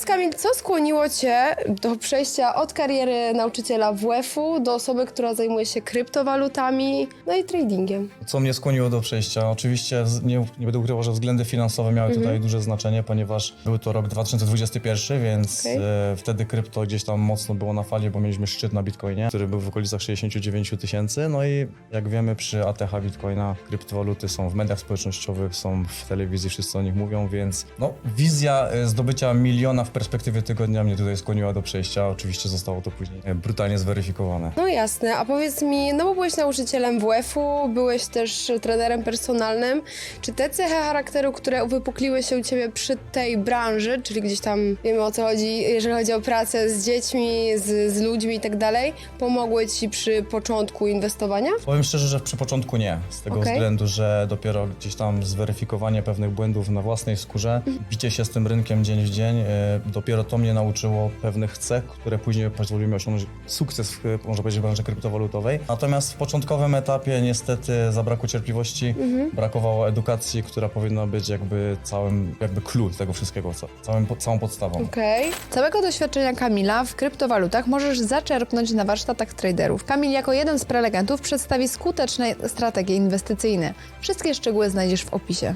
powiedz Kamil, co skłoniło Cię do przejścia od kariery nauczyciela WF-u do osoby, która zajmuje się kryptowalutami, no i tradingiem? Co mnie skłoniło do przejścia? Oczywiście z- nie, nie będę ukrywał, że względy finansowe miały tutaj duże znaczenie, ponieważ był to rok 2021, więc Okej. e, wtedy krypto gdzieś tam mocno było na fali, bo mieliśmy szczyt na Bitcoinie, który był w okolicach 69 tysięcy. No i jak wiemy, przy ATH Bitcoina kryptowaluty są w mediach społecznościowych, są w telewizji, wszyscy o nich mówią, więc no, wizja e, zdobycia miliona w perspektywie tygodnia mnie tutaj skłoniła do przejścia. Oczywiście zostało to później e, brutalnie zweryfikowane. No jasne, a powiedz mi, no bo byłeś nauczycielem WF-u, byłeś też trenerem personalnym. Czy te cechy charakteru, które uwypukliły się u ciebie przy tej branży, czyli gdzieś tam wiemy o co chodzi, jeżeli chodzi o pracę z dziećmi, z, z ludźmi i tak dalej, pomogły ci przy początku inwestowania? Powiem szczerze, że przy początku nie. Z tego Okej. względu, że dopiero gdzieś tam zweryfikowanie pewnych błędów na własnej skórze, bicie się z tym rynkiem dzień w dzień, e, dopiero to mnie nauczyło pewnych cech, które później pozwoliły mi osiągnąć sukces w, można powiedzieć, branży kryptowalutowej. Natomiast w początkowym etapie niestety zabrakło cierpliwości, brakowało edukacji, która powinna być jakby całym, jakby clue tego wszystkiego, ca- całym, całą podstawą. Okej. Całego doświadczenia Kamila w kryptowalutach możesz zaczerpnąć na warsztatach traderów. Kamil jako jeden z prelegentów przedstawi skuteczne strategie inwestycyjne. Wszystkie szczegóły znajdziesz w opisie.